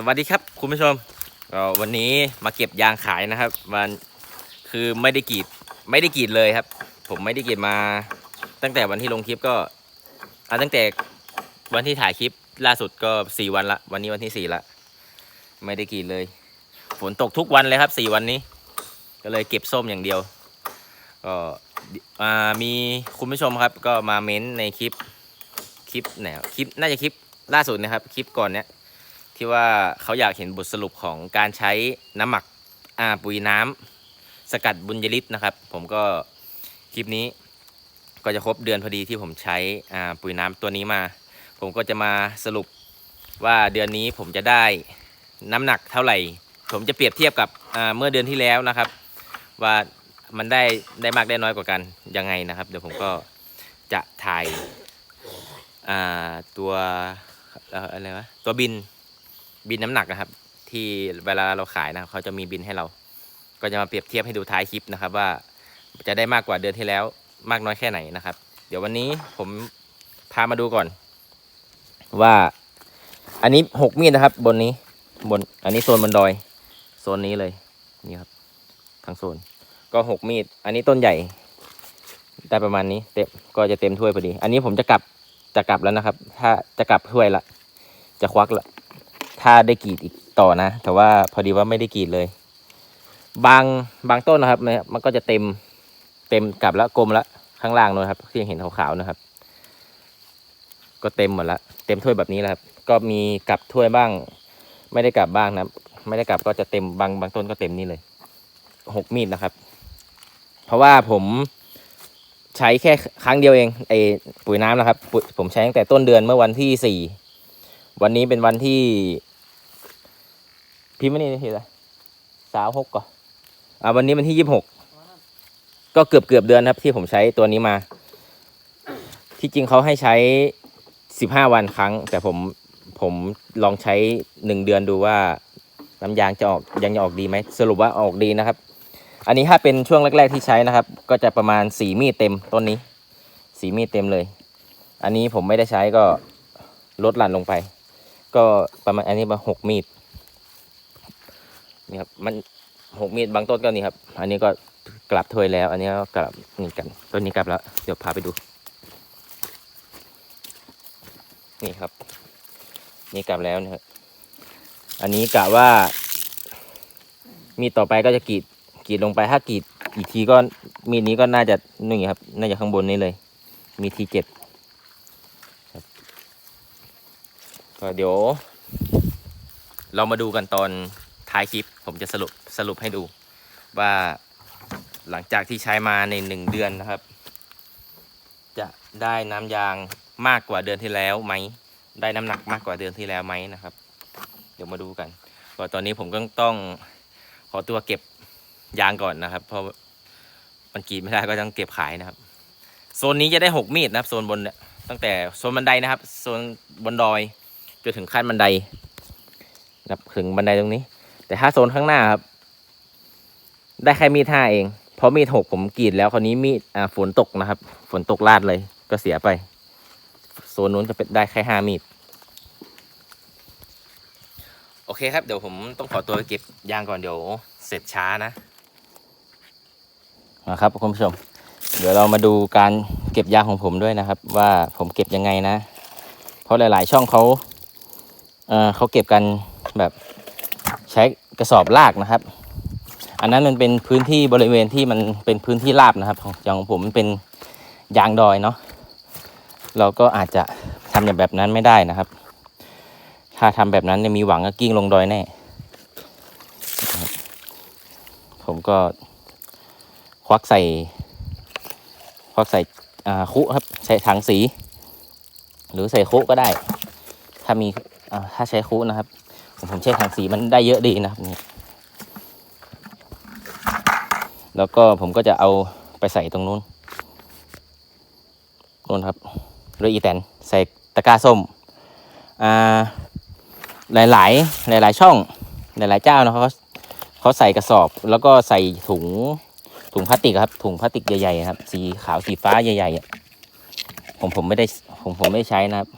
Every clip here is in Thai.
สวัสดีครับคุณผู้ชมวันนี้มาเก็บยางขายนะครับ มันคือไม่ได้กรีดไม่ได้กรีดเลยครับ ผมไม่ได้กรีดมา ตั้งแต่วันที่ลงคลิปก็ตั้งแต่วันที่ถ่ายคลิปล่าสุดก็สี่วันละวันนี้วันที่สี่ละไม่ได้กรีดเลยฝนตกทุกวันเลยครับสี่วันนี้ ก็เลยเก็บส้มอย่างเดียวก็อ่ามีคุณผู้ชมครับ ก็มาเม้นต์ในคลิปคลิปไหนวคลิปน่าจะคลิปล่าสุดนะครับคลิปก่อนเนี้ย ที่ว่าเขาอยากเห็นบทสรุปของการใช้น้ำหมักอาปุ๋ยน้ำสกัดบุญยฤทธิ์นะครับ ผมก็คลิปนี้ก็จะครบเดือนพอดีที่ผมใช้อ่าปุ๋ยน้ำตัวนี้มา ผมก็จะมาสรุปว่าเดือนนี้ผมจะได้น้ำหนักเท่าไหร่ ผมจะเปรียบเทียบกับเมื่อเดือนที่แล้วนะครับ ว่ามันได้ได้มากได้น้อยกว่ากันยังไงนะครับ เดี๋ยวผมก็จะถ่ายาตัวอะไรวะตัวบิน บินน้ำหนักนะครับ ที่เวลาเราขายนะครับเขาจะมีบินให้เรา ก็จะมาเปรียบเทียบให้ดูท้ายคลิปนะครับ ว่าจะได้มากกว่าเดือนที่แล้ว มากน้อยแค่ไหนนะครับ เดี๋ยววันนี้ผมพามาดูก่อน ว่า อันนี้หกมีดนะครับ บนนี้บน อันนี้โซนบนดอย โซนนี้เลยนี่ครับทั้งโซน ก็หกมีด อันนี้ต้นใหญ่ ได้ประมาณนี้เต็มก็จะเต็มถ้วยพอดี อันนี้ผมจะกลับจะกลับแล้วนะครับ ถ้าจะกลับถ้วยละ จะควักละ ถ้าได้กรีดอีกต่อนะ แต่ว่าพอดีว่าไม่ได้กรีดเลย บางบางต้นนะครับเนี่ยมันก็จะเต็มเต็มกลับแล้วกลมแล้วข้างล่างนู้นครับที่เห็นขาวๆนะครับ ก็เต็มหมดละเต็มถ้วยแบบนี้แล้วครับ ก็มีกลับถ้วยบ้าง ไม่ได้กลับบ้างนะไม่ได้กลับก็จะเต็มบางบางต้นก็เต็มนี่เลยหกมีดนะครับ เพราะว่าผมใช้แค่ครั้งเดียวเองไอปุ๋ยน้ำนะครับ ผมใช้ตั้งแต่ต้นเดือนเมื่อวันที่สี่วันนี้เป็นวันที่ พิมพ์ม่นี่ทีละสาวหกก่อนอ่าวันนี้วันที่ยี่สิบหกก็เกือบเกือบเดือนครับ ที่ผมใช้ตัวนี้มา ที่จริงเขาให้ใช้สิบห้าวันครั้ง แต่ผมผมลองใช้หนึ่งเดือนดูว่าน้ำยางจะออกยังจะออกดีไหมสรุปว่าออกดีนะครับ อันนี้ถ้าเป็นช่วงแรก ๆที่ใช้นะครับ ก็จะประมาณสี่มีดเต็มต้นนี้ สี่มีดเต็มเลย อันนี้ผมไม่ได้ใช้ก็ลดหลั่นลงไป ก็ประมาณอันนี้มาหกมีด นี่ครับมันหกมีดบางต้นก็นี่ครับ อันนี้ก็กลับถ้วยแล้ว อันนี้ก็กลับนี่กันต้นนี้กลับแล้ว เดี๋ยวพาไปดู นี่ครับ นี่กลับแล้วนะครับอันนี้กะว่า มีต่อไปก็จะกรีดกรีดลงไปถ้ากรีดอีกทีก็มีดนี้ก็น่าจะนี่ครับ น่าจะข้างบนนี้เลย มีทีเจ็ดก็เดี๋ยว เรามาดูกันตอน ท้ายคลิปผมจะสรุปสรุปให้ดู ว่าหลังจากที่ใช้มาในหนึ่งเดือนนะครับ จะได้น้ำยางมากกว่าเดือนที่แล้วไหม ได้น้ำหนักมากกว่าเดือนที่แล้วไหมนะครับ เดี๋ยวมาดูกันก็ตอนนี้ผมก็ต้องขอตัวเก็บยางก่อนนะครับ เพราะมันกรีดไม่ได้ก็ต้องเก็บขายนะครับ โซนนี้จะได้หกมีดนะครับ โซนบนเนี่ยตั้งแต่โซนบันไดนะครับ โซนบนดอยจนถึงขั้นบันไดนะครับถึงบันไดตรงนี้ แต่ถ้าโซนข้างหน้าครับ ได้แค่มีดห้าเอง เพราะมีดหกผมกรีดแล้วคราวนี้มีดอ่าฝนตกนะครับ ฝนตกลาดเลยก็เสียไป โซนนู้นจะเป็นได้แค่ห้ามีด โอเคครับ เดี๋ยวผมต้องขอตัวไปเก็บยางก่อนเดี๋ยวเสร็จช้านะนะครับคุณผู้ชม เดี๋ยวเรามาดูการเก็บยางของผมด้วยนะครับ ว่าผมเก็บยังไงนะ เพราะหลาย ๆ ช่องเขาเออเขาเก็บกันแบบ ช้กระสอบลากนะครับ อันนั้นมันเป็นพื้นที่บริเวณที่มันเป็นพื้นที่ราบนะครับอย่างของผมมันเป็นยางดอยเนาะเราก็อาจจะทำอย่างแบบนั้นไม่ได้นะครับ ถ้าทำแบบนั้นเนี่ยมีหวังก็กิ้งลงดอยแน่ผมก็ควักใส่ควักใส่คุครับใส่ถังสี หรือใส่คุก็ได้ ถ้ามีถ้าใช้คุนะครับ ผมใช้ถังสีมันได้เยอะดีนะครับนี่แล้วก็ผมก็จะเอาไปใส่ตรงนู้นนู้นครับเรืออีแตนใส่ตะกร้าส้มอ่าหลายๆหลายๆช่อง หลายๆเจ้านะเขาเขาใส่กระสอบแล้วก็ใส่ถุงถุงพลาสติกครับ ถุงพลาสติกใหญ่ๆครับ สีขาวสีฟ้าใหญ่ๆอะผมผมไม่ได้ผมผมไม่ใช้นะครับ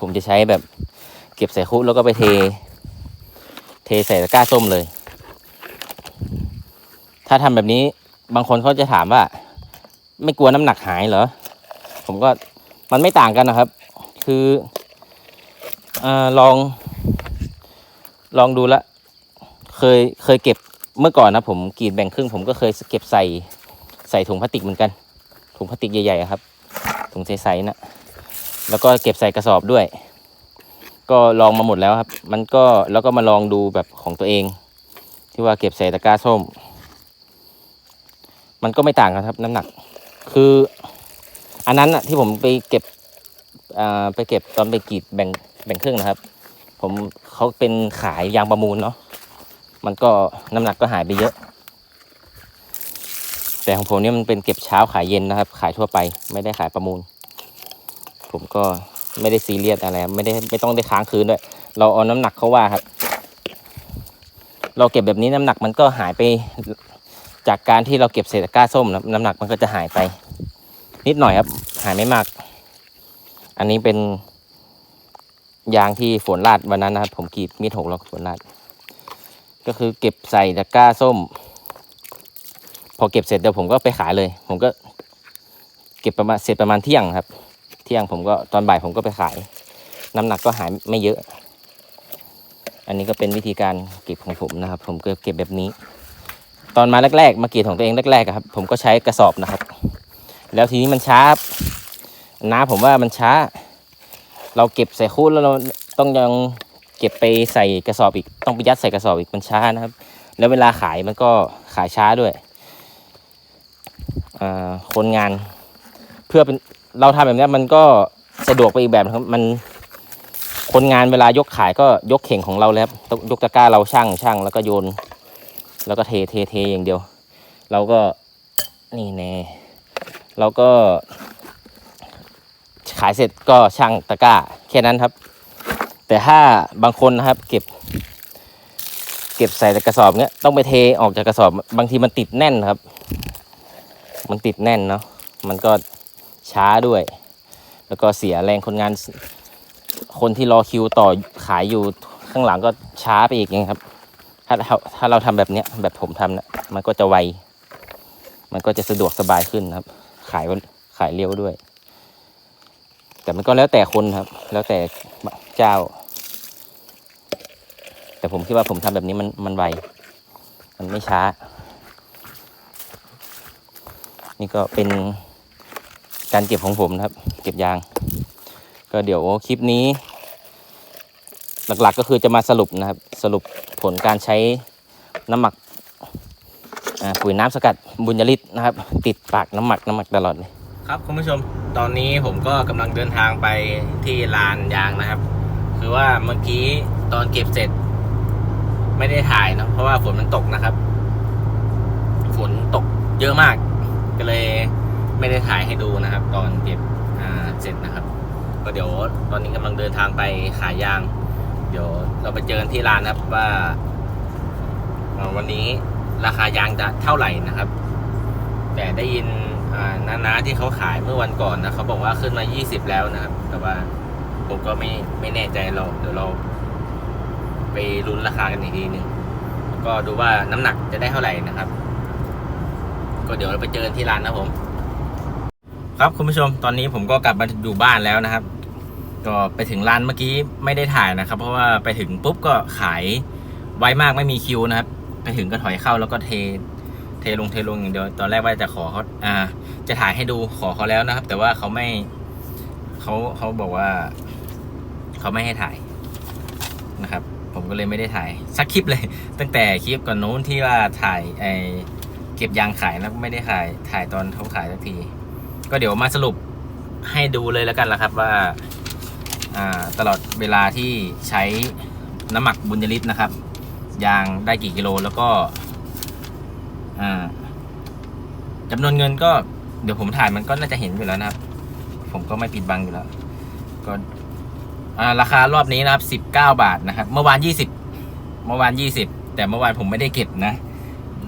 ผมจะใช้แบบ เก็บใส่คุแล้วก็ไปเท เทใส่ตะกร้าส้มเลย ถ้าทำแบบนี้บางคนเขาจะถามว่า ไม่กลัวน้ำหนักหายเหรอ ผมก็มันไม่ต่างกันนะครับ คืออลอง ลองดูละ เคยเคยเก็บเมื่อก่อนนะผมกรีดแบ่งครึ่ง ผมก็เคยเก็บใส่ใส่ถุงพลาสติกเหมือนกัน ถุงพลาสติกใหญ่ๆครับ ถุงใสๆนะแล้วก็เก็บใส่กระสอบด้วย ก็ลองมาหมดแล้วครับ มันก็แล้วก็มาลองดูแบบของตัวเอง ที่ว่าเก็บใส่ตะกร้าส้ม มันก็ไม่ต่างกันครับ น้ำหนัก คือ อันนั้นอะที่ผมไปเก็บไปเก็บตอนไปกรีดแบ่งแบ่งครึ่งนะครับ ผมเขาเป็นขายยางประมูลเนาะมันก็น้ำหนักก็หายไปเยอะ แต่ของผมเนี่ยมันเป็นเก็บเช้าขายเย็นนะครับ ขายทั่วไปไม่ได้ขายประมูล ผมก็ ไม่ได้ซีเรียสอะไรไม่ได้ไม่ต้องได้ค้างคืนด้วย เราเอาน้ำหนักเขาว่าครับ เราเก็บแบบนี้น้ำหนักมันก็หายไป จากการที่เราเก็บเศษตะกร้าส้มนะน้ำหนักมันก็จะหายไป นิดหน่อยครับ หายไม่มาก อันนี้เป็นยางที่ฝนราดวันนั้นนะครับ ผมกรีดมีดหกแล้วฝนราด ก็คือเก็บใส่ตะกร้าส้ม พอเก็บเสร็จเดี๋ยวผมก็ไปขายเลย ผมก็ เก็บประมาณเสร็จประมาณเที่ยงครับ ที่ยงผมก็ตอนบ่ายผมก็ไปขาย น้ำหนักก็หายไม่เยอะ อันนี้ก็เป็นวิธีการเก็บของผมนะครับ ผมก็เก็บแบบนี้ ตอนมาแรกๆ มาเกรีดของตัวเองแรกๆครับ ผมก็ใช้กระสอบนะครับ แล้วทีนี้มันช้าน้าผมว่ามันช้า เราเก็บใส่คู่แล้วเราต้องยังเก็บไปใส่กระสอบอีก ต้องไปยัดใส่กระสอบอีกมันช้านะครับ แล้วเวลาขายมันก็ขายช้าด้วยอ่าคนงานเพื่อเป็น เราทำแบบนี้มันก็สะดวกไปอีกแบบครับ มันคนงานเวลายกขายก็ยกเข่งของเราแล้วครับยกตะกร้าเราช่างช่างแล้วก็โยน แล้วก็เทเทเทอย่างเดียว เราก็นี่แน่เราก็ ขายเสร็จก็ช่างตะกร้าแค่นั้นครับ แต่ถ้าบางคนนะครับ เก็บ เก็บใส่กระสอบเนี้ยต้องไปเทออกจากกระสอบ บางทีมันติดแน่นครับ มันติดแน่นเนาะมันก็ ช้าด้วย แล้วก็เสียแรงคนงาน คนที่รอคิวต่อขายอยู่ข้างหลังก็ช้าไปอีกอย่างครับ ถ้าถ้าถ้าเราทำแบบเนี้ยแบบผมทำนะมันก็จะไว มันก็จะสะดวกสบายขึ้นครับ ขายขายเร็วด้วย แต่มันก็แล้วแต่คนครับ แล้วแต่เจ้า แต่ผมคิดว่าผมทำแบบนี้มันมันไว มันไม่ช้า นี่ก็เป็น การเก็บของผมนะครับ เก็บยาง ก็เดี๋ยวคลิปนี้ หลักๆก็คือจะมาสรุปนะครับ สรุปผลการใช้น้ำหมักปุ๋ยน้ำสกัดบุญยฤทธิ์นะครับ ติดปากน้ำหมักน้ำหมักตลอดเลยครับคุณผู้ชมตอนนี้ผมก็กำลังเดินทางไปที่ลานยางนะครับ คือว่าเมื่อกี้ตอนเก็บเสร็จ ไม่ได้ถ่ายเนอะเพราะว่าฝนมันตกนะครับ ฝนตกเยอะมากก็เลย ไม่ได้ถ่ายให้ดูนะครับ ตอนเก็บเสร็จนะครับ ก็เดี๋ยวตอนนี้กำลังเดินทางไปขายยาง เดี๋ยวเราไปเจอกันที่ร้านนะครับว่า วันนี้ราคายางจะเท่าไหร่นะครับ แต่ได้ยินอ่าน้าๆที่เขาขายเมื่อวันก่อนนะเขาบอกว่าขึ้นมา 20 แล้วนะครับ แต่ว่าผมก็ไม่ไม่แน่ใจเราเดี๋ยวเราไปลุ้นราคากันอีกทีหนึ่งก็ดูว่าน้ำหนักจะได้เท่าไหร่นะครับ ก็เดี๋ยวเราไปเจอกันที่ร้านนะผม ครับคุณผู้ชมตอนนี้ผมก็กลับมาอยู่บ้านแล้วนะครับ ก็ไปถึงร้านเมื่อกี้ไม่ได้ถ่ายนะครับ เพราะว่าไปถึงปุ๊บก็ขายไวมากไม่มีคิวนะครับ ไปถึงก็ถอยเข้าแล้วก็เทเทลงเทลงอย่างเดียวตอนแรกว่าจะขอเขาอ่า จะถ่ายให้ดูขอเขาแล้วนะครับ แต่ว่าเขาไม่เขาเขาบอกว่าเขาไม่ให้ถ่ายนะครับ ผมก็เลยไม่ได้ถ่ายสักคลิปเลย ตั้งแต่คลิปก่อนนู้นที่ว่าถ่ายไอเก็บยางขายแล้วไม่ได้ถ่ายถ่ายตอนเขาขายสักที ก็เดี๋ยวมาสรุปให้ดูเลยแล้วกันละครับว่าตลอดเวลาที่ใช้น้ำหมักบุญยฤทธิ์นะครับ ยางได้กี่กิโลแล้วก็จำนวนเงินก็เดี๋ยวผมถ่ายมันก็น่าจะเห็นอยู่แล้วนะครับ ผมก็ไม่ปิดบังอยู่แล้วก็ราคารอบนี้นะครับสิบเก้าบาทนะครับ เมื่อวานยี่สิบเมื่อวานยี่สิบแต่เมื่อวานผมไม่ได้เก็บนะ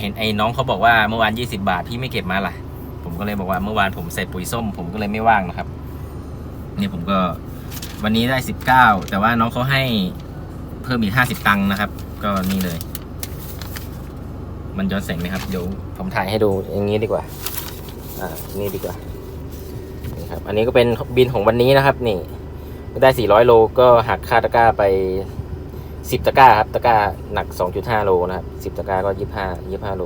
เห็นไอ้น้องเขาบอกว่าเมื่อวานยี่สิบาทพี่ไม่เก็บมาล่ะ ผมก็เลยบอกว่าเมื่อวานผมใส่ปุ๋ยส้ม ผมก็เลยไม่ว่างนะครับ นี่ผมก็วันนี้ได้สิบเก้าแต่ว่าน้องเขาให้เพิ่มอีกห้าสิบตังค์นะครับ ก็นี่เลย มันย้อนแสงไหมครับเดี๋ยวผมถ่ายให้ดูอย่างนี้ดีกว่า อ่า นี่ดีกว่านี่ครับ อันนี้ก็เป็นบินของวันนี้นะครับ นี่ ได้400โลก็หักค่าตะกร้าไป10ตะกร้าครับ ตะกร้าหนัก2.5โลนะครับ10ตะกร้าก็25 25โล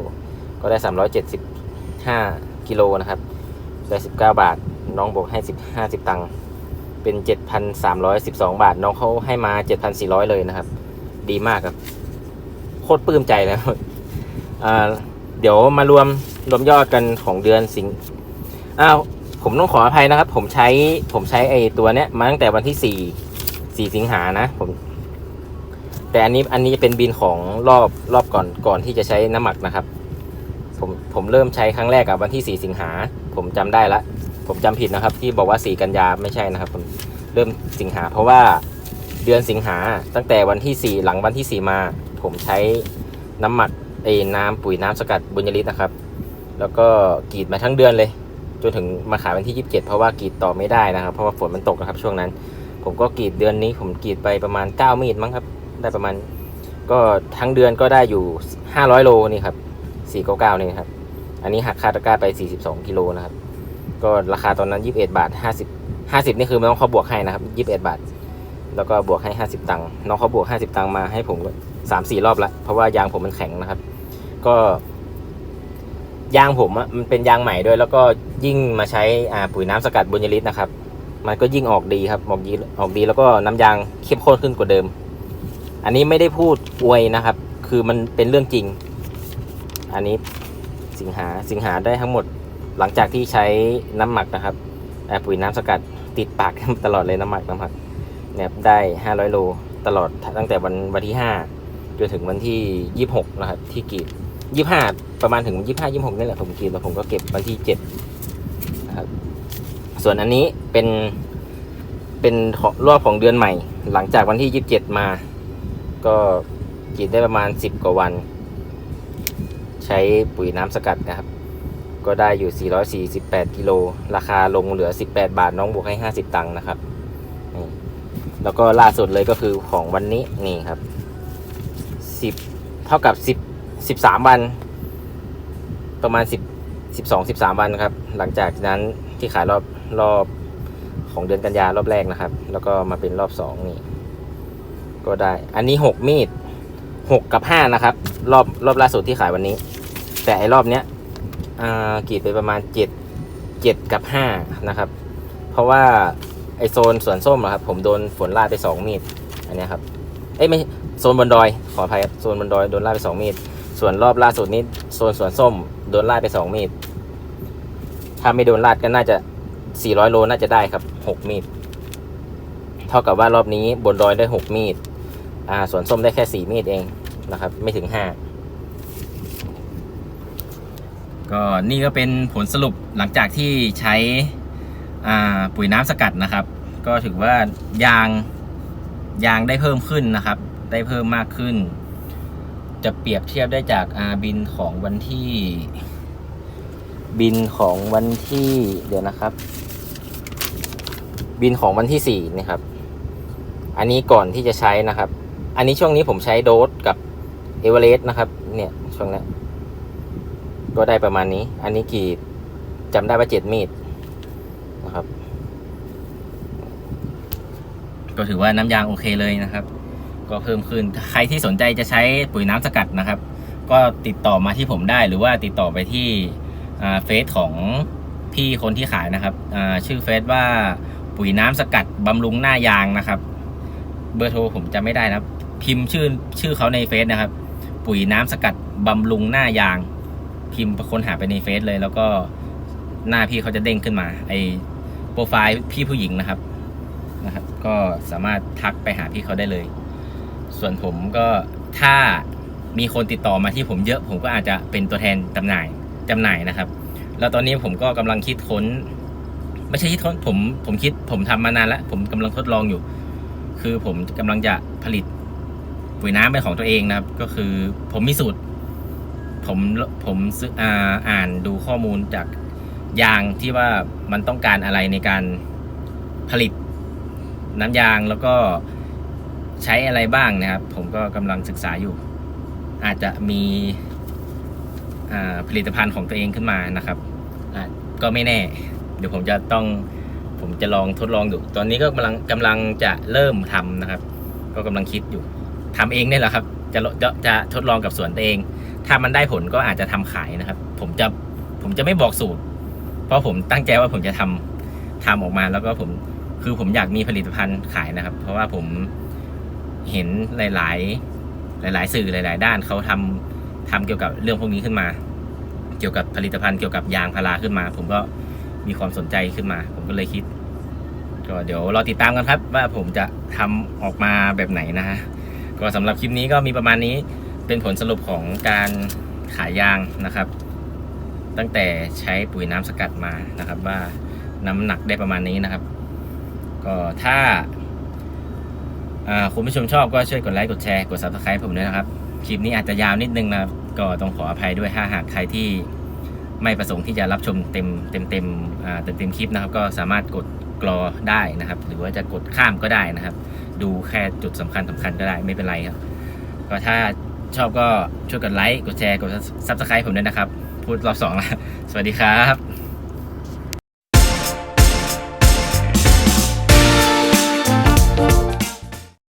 ก็ได้375 กิโลนะครับได้19 บาท น้องบวกให้ 10 50 ตังค์ เป็น 7,312 บาท น้องเขาให้มา 7,400 เลยนะครับ ดีมากครับ โคตรปลื้มใจแล้วเดี๋ยวมารวมรวมยอดกันของเดือนสิงอ้าว ผมต้องขออภัยนะครับ ผมใช้ผมใช้ไอตัวเนี้ยมาตั้งแต่วันที่สี่สี่สิงหานะ ผม แต่อันนี้อันนี้เป็นบินของรอบรอบก่อนก่อนที่จะใช้น้ำหมักนะครับ ผมผมเริ่มใช้ครั้งแรกกับวันที่สี่สิงหา ผมจำได้ละ ผมจำผิดนะครับ ที่บอกว่าสี่กันยาไม่ใช่นะครับผมเริ่มสิงหา เพราะว่าเดือนสิงหาตั้งแต่วันที่สี่หลังวันที่สี่มา ผมใช้น้ำหมักไอ้น้ำปุ๋ยน้ำสกัดบุญยริศนะครับ แล้วก็กรีดมาทั้งเดือนเลย จนถึงมาขายวันที่ 27 เพราะว่ากรีดต่อไม่ได้นะครับ เพราะว่าฝนมันตกนะครับ ช่วงนั้น ผมก็กรีดเดือนนี้ ผมกรีดไปประมาณ 9 มีดมั้งครับ ได้ประมาณ ก็ทั้งเดือนก็ได้อยู่ 500 โลนี่ครับ 499นี่ครับ อันนี้หักค่าตะกร้าไป 42กิโลนะครับ ก็ราคาตอนนั้น 21 บาท 50 50 นี่คือน้องเขาบวกให้นะครับ 21 บาท แล้วก็บวกให้ 50 ตังค์ น้องเขาบวก 50 ตังค์มาให้ผมสามสี่รอบละ เพราะว่ายางผมมันแข็งนะครับ ก็ยางผมอะมันเป็นยางใหม่ด้วย แล้วก็ยิ่งมาใช้อ่าปุ๋ยน้ำสกัดบุญยริศนะครับ มันก็ยิ่งออกดีครับออกดีออกดีแล้วก็น้ำยางเข้มข้นขึ้นกว่าเดิม อันนี้ไม่ได้พูดอวยนะครับ คือมันเป็นเรื่องจริง อันนี้สิงหาสิงหาได้ทั้งหมดหลังจากที่ใช้น้ำหมักนะครับอ่าปุ๋ยน้ำสกัดติดปากตลอดเลยน้ำหมักน้ำหมักเนี่ยได้ 500 โลตลอดตั้งแต่วันวันที่ 5 จนถึงวันที่ 26 นะครับ ที่กรีดยี่ห้าประมาณถึงยี่ห้ายี่หกนี่แหละผมกินแล้วผมก็เก็บวันที่เจ็ดนะครับส่วนอันนี้เป็นเป็นรอบของเดือนใหม่ หลังจากวันที่ยี่สิบเจ็ดมา ก็กินได้ประมาณสิบกว่าวัน ใช้ปุ๋ยน้ำสกัดนะครับ ก็ได้อยู่ 448 กิโล ราคาลงเหลือ 18 บาทน้องบวกให้ 50 ตังค์นะครับนี่แล้วก็ล่าสุดเลยก็คือของวันนี้นี่ครับ 10 เท่ากับ 10สิบสามวัน ประมาณสิบสิบสองสิบสามวันครับ หลังจากนั้นที่ขายรอบรอบของเดือนกันยารอบแรกนะครับ แล้วก็มาเป็นรอบสองนี่ ก็ได้ อันนี้หกมีด หกกับห้านะครับ รอบรอบล่าสุดที่ขายวันนี้ แต่ไอรอบเนี้ยกรีดไปประมาณเจ็ดเจ็ดกับห้านะครับ เพราะว่าไอโซนสวนส้มอะครับ ผมโดนฝนลาดไปสองมีดอันนี้ครับเอ้ยไม่โซนบนดอยขออภัยครับโซนบนดอยโดนลาดไปสองมีดส่วนรอบล่าสุดนี้โซนสวนส้มโดนลาดไปสองมีดถ้าไม่โดนลาดก็น่าจะสี่ร้อยโลน่าจะได้ครับหกมีดเท่ากับว่ารอบนี้บนดอยได้หกมีดอ่าสวนส้มได้แค่สี่มีดเอง นะครับ ไม่ถึงห้าก็นี่ก็เป็นผลสรุปหลังจากที่ใช้อ่าปุ๋ยน้ำสกัดนะครับ ก็ถือว่ายางยางได้เพิ่มขึ้นนะครับ ได้เพิ่มมากขึ้น จะเปรียบเทียบได้จากอาบินของวันที่ บินของวันที่เดี๋ยวนะครับ บินของวันที่สี่นี่ครับ อันนี้ก่อนที่จะใช้นะครับ อันนี้ช่วงนี้ผมใช้โดสกับ เอเวอเรสต์นะครับ เนี่ยช่วงนี้ก็ได้ประมาณนี้ อันนี้กี่จำได้ว่าเจ็ดมีดนะครับ ก็ถือว่าน้ำยางโอเคเลยนะครับ ก็เพิ่มขึ้นใครที่สนใจจะใช้ปุ๋ยน้ำสกัดนะครับ ก็ติดต่อมาที่ผมได้หรือว่าติดต่อไปที่เฟซของพี่คนที่ขายนะครับชื่อเฟซว่าปุ๋ยน้ำสกัดบำรุงหน้ายางนะครับ เบอร์โทรผมจำไม่ได้นะครับพิมพ์ชื่อชื่อเขาในเฟซนะครับ ปุ๋ยน้ำสกัดบำรุงหน้ายาง พิมพ์ค้นหาไปในเฟซเลย แล้วก็หน้าพี่เขาจะเด้งขึ้นมา ไอโปรไฟล์พี่ผู้หญิงนะครับนะครับ ก็สามารถทักไปหาพี่เขาได้เลย ส่วนผมก็ถ้ามีคนติดต่อมาที่ผมเยอะ ผมก็อาจจะเป็นตัวแทนจำหน่ายจำหน่ายนะครับ แล้วตอนนี้ผมก็กำลังคิดค้น ไม่ใช่คิดค้นผมผมคิดผมทำมานานแล้ว ผมกำลังทดลองอยู่ คือผมกำลังจะผลิต ปุ๋ยน้ำเป็นของตัวเองนะครับ ก็คือผมมีสูตร ผมผมซื้ออ่านดูข้อมูลจากยางที่ว่ามันต้องการอะไรในการผลิตน้ำยางแล้วก็ใช้อะไรบ้างนะครับ ผมก็กำลังศึกษาอยู่ อาจจะมีผลิตภัณฑ์ของตัวเองขึ้นมานะครับก็ไม่แน่ เดี๋ยวผมจะต้องผมจะลองทดลองดู ตอนนี้ก็กำลังกำลังจะเริ่มทำนะครับ ก็กำลังคิดอยู่ ทำเองเนี่ยแหละครับ จะจะจะทดลองกับสวนตัวเอง ถ้ามันได้ผลก็อาจจะทำขายนะครับ ผมจะผมจะไม่บอกสูตร เพราะผมตั้งใจว่าผมจะทำทำออกมาแล้วก็ผมคือผมอยากมีผลิตภัณฑ์ขายนะครับ เพราะว่าผมเห็นหลาย ๆ หลาย ๆ สื่อหลาย ๆ ด้านเขาทำทำเกี่ยวกับเรื่องพวกนี้ขึ้นมา เกี่ยวกับผลิตภัณฑ์เกี่ยวกับยางพาราขึ้นมา ผมก็มีความสนใจขึ้นมา ผมก็เลยคิด ก็เดี๋ยวรอติดตามกันครับ ว่าผมจะทำออกมาแบบไหนนะฮะ ก็สำหรับคลิปนี้ก็มีประมาณนี้เป็นผลสรุปของการขายยางนะครับ ตั้งแต่ใช้ปุ๋ยน้ำสกัดมานะครับ ว่าน้ำหนักได้ประมาณนี้นะครับ ก็ถ้าคุณผู้ชมชอบก็ช่วยกดไลค์กดแชร์กด subscribe ผมด้วยนะครับ คลิปนี้อาจจะยาวนิดนึงนะครับ ก็ต้องขออภัยด้วยถ้าหากใครที่ไม่ประสงค์ที่จะรับชมเต็มเต็มเต็มเต็มเต็มคลิปนะครับ ก็สามารถกดกรอได้นะครับ หรือว่าจะกดข้ามก็ได้นะครับ ดูแค่จุดสำคัญสำคัญก็ได้ไม่เป็นไรครับ ก็ถ้าชอบก็ช่วยกดไลค์กดแชร์กดซับสไครต์ผมด้วยนะครับ พูดรอบสองแล้วสวัสดีครับ